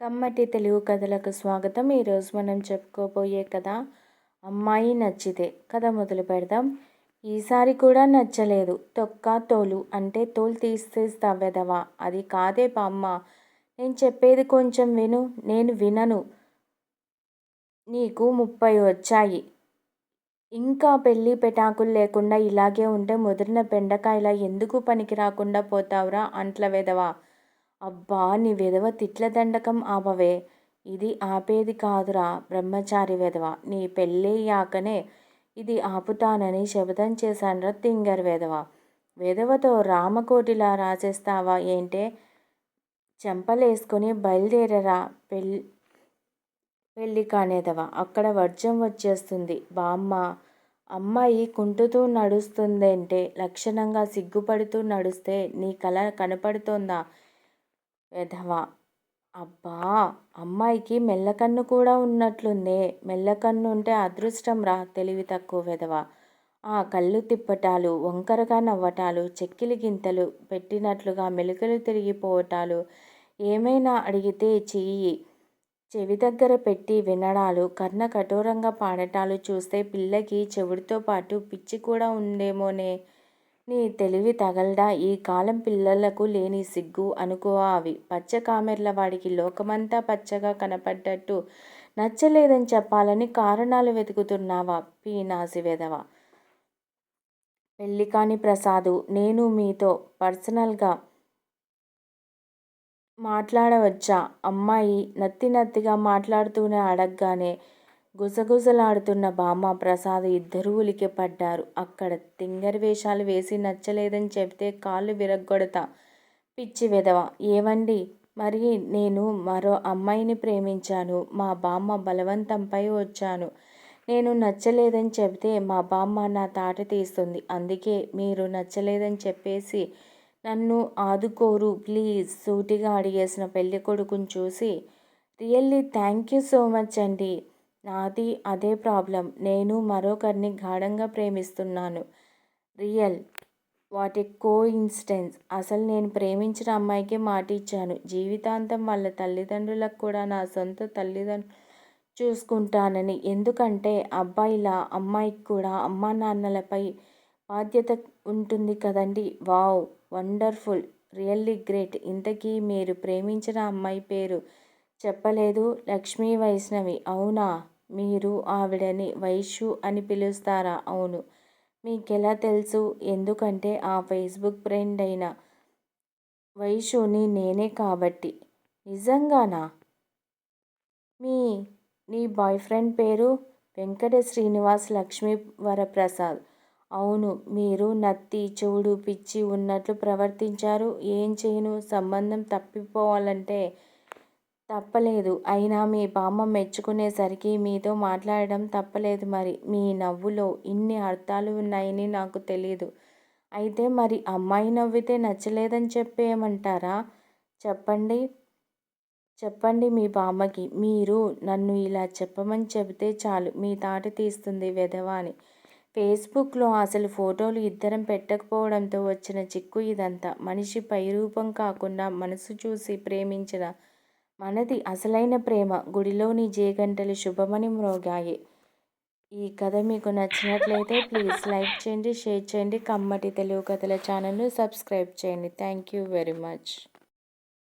కమ్మటి తెలుగు కథలకు స్వాగతం. ఈరోజు మనం చెప్పుకోబోయే కథ అమ్మాయి నచ్చితే. కథ మొదలు పెడదాం. ఈసారి కూడా నచ్చలేదు. తొక్క తోలు అంటే తోలు తీసేస్తా వెదవా అది కాదే బామ్మ. నేను చెప్పేది కొంచెం విను. నేను వినను. నీకు ముప్పై వచ్చాయి. ఇంకా పెళ్ళి పెటాకులు లేకుండా ఇలాగే ఉంటే ముదిరిన బెండకాయలా ఎందుకు పనికి రాకుండా పోతావురా అంట్ల వెదవా? అబ్బా నీ విధవ తిట్ల దండకం ఆపవే. ఇది ఆపేది కాదురా బ్రహ్మచారి విధవ. నీ పెళ్ళయ్యాకనే ఇది ఆపుతానని శపథం చేశాన్రా తింగర్ విధవ. విధవతో రామకోటిలా రాసేస్తావా ఏంటే? చెంపలేసుకొని బయలుదేరరా పెళ్ళి పెళ్ళి కానేదవా. అక్కడ వర్జం వచ్చేస్తుంది. బామ్మ అమ్మాయి కుంటుతూ నడుస్తుందంటే లక్షణంగా సిగ్గుపడుతూ నడుస్తే నీ కళ కనపడుతోందా? వెధవ అబ్బా అమ్మాయికి మెల్లకన్ను కూడా ఉన్నట్లుందే. మెల్లకన్ను ఉంటే అదృష్టం రా తెలివి తక్కువ వెధవ ఆ కళ్ళు తిప్పటాలు వంకరగా నవ్వటాలు చెక్కిలి గింతలు పెట్టినట్లుగా మెలుకలు తిరిగిపోవటాలు ఏమైనా అడిగితే చెయ్యి. చెవి దగ్గర పెట్టి వినడాలు కర్ణ కఠోరంగా పాడటాలు చూస్తే పిల్లకి చెవుడితో పాటు పిచ్చి కూడా ఉందేమోనే. నీ తెలివి తగలడా? ఈ కాలం పిల్లలకు లేని సిగ్గు అనుకో అవి. పచ్చ కామెర్ల వాడికి లోకమంతా పచ్చగా కనపడ్డట్టు నచ్చలేదని చెప్పాలని కారణాలు వెతుకుతున్నావా? పీనాసి వెదవ పెళ్ళికాని ప్రసాదు నేను మీతో పర్సనల్గా మాట్లాడవచ్చా? అమ్మాయి నత్తి నత్తిగా మాట్లాడుతూనే అడగగానే గుసగుసలాడుతున్న బామ్మ ప్రసాద్ ఇద్దరూ ఉలికిపడ్డారు. అక్కడ తింగర్ వేషాలు వేసి నచ్చలేదని చెబితే కాళ్ళు విరగ్గొడతా పిచ్చి వెధవ. ఏవండి మరి నేను మరో అమ్మాయిని ప్రేమించాను. మా బామ్మ బలవంతంపై వచ్చాను. నేను నచ్చలేదని చెబితే మా బామ్మ నా తాట తీస్తుంది. అందుకే మీరు నచ్చలేదని చెప్పేసి నన్ను ఆదుకోరు ప్లీజ్ సూటిగా అడిగేసిన పెళ్ళికొడుకుని చూసి really thank you so much అండి నాది అదే ప్రాబ్లం. నేను మరొకరిని గాఢంగా ప్రేమిస్తున్నాను. Real. What a coincidence అసలు నేను ప్రేమించిన అమ్మాయికి మాట ఇచ్చాను జీవితాంతం వాళ్ళ తల్లిదండ్రులకు కూడా నా సొంత తల్లిదండ్రులు చూసుకుంటానని. ఎందుకంటే అబ్బాయిల అమ్మాయికి కూడా అమ్మా నాన్నలపై బాధ్యత ఉంటుంది కదండి. Wow wonderful really great. ఇంతకీ మీరు ప్రేమించిన అమ్మాయి పేరు చెప్పలేదు లక్ష్మీ వైష్ణవి. అవునా? మీరు ఆవిడని వైశ్యు అని పిలుస్తారా? అవును. మీకెలా తెలుసు? ఎందుకంటే ఆ ఫేస్బుక్ ఫ్రెండ్ అయిన వైశ్యుని నేనే కాబట్టి. నిజంగానా? మీ నీ బాయ్ ఫ్రెండ్ పేరు వెంకట శ్రీనివాస్ లక్ష్మీ వరప్రసాద్ అవును మీరు నత్తి చెవుడు పిచ్చి ఉన్నట్లు ప్రవర్తించారు. ఏం చేయను? సంబంధం తప్పిపోవాలంటే తప్పలేదు. అయినా మీ బామ్మ మెచ్చుకునేసరికి మీతో మాట్లాడడం తప్పలేదు మరి. మీ నవ్వులో ఇన్ని అర్థాలు ఉన్నాయని నాకు తెలియదు అయితే మరి అమ్మాయి నవ్వితే నచ్చలేదని చెప్పేయమంటారా చెప్పండి. చెప్పండి మీ బామ్మకి మీరు నన్ను ఇలా చెప్పమని చెబితే చాలు. మీ తాటి తీస్తుంది వెధవాని ఫేస్బుక్లో అసలు ఫోటోలు ఇద్దరం పెట్టకపోవడంతో వచ్చిన చిక్కు ఇదంతా. మనిషి పైరూపం కాకుండా మనసు చూసి ప్రేమించిన మనది అసలైన ప్రేమ. గుడిలోని జేగంటలు శుభమని మ్రోగాయి. ఈ కథ మీకు నచ్చినట్లయితే ప్లీజ్ లైక్ చేయండి షేర్ చేయండి కమ్మటి తెలుగు కథల ఛానల్ను సబ్స్క్రైబ్ చేయండి. Thank you very much.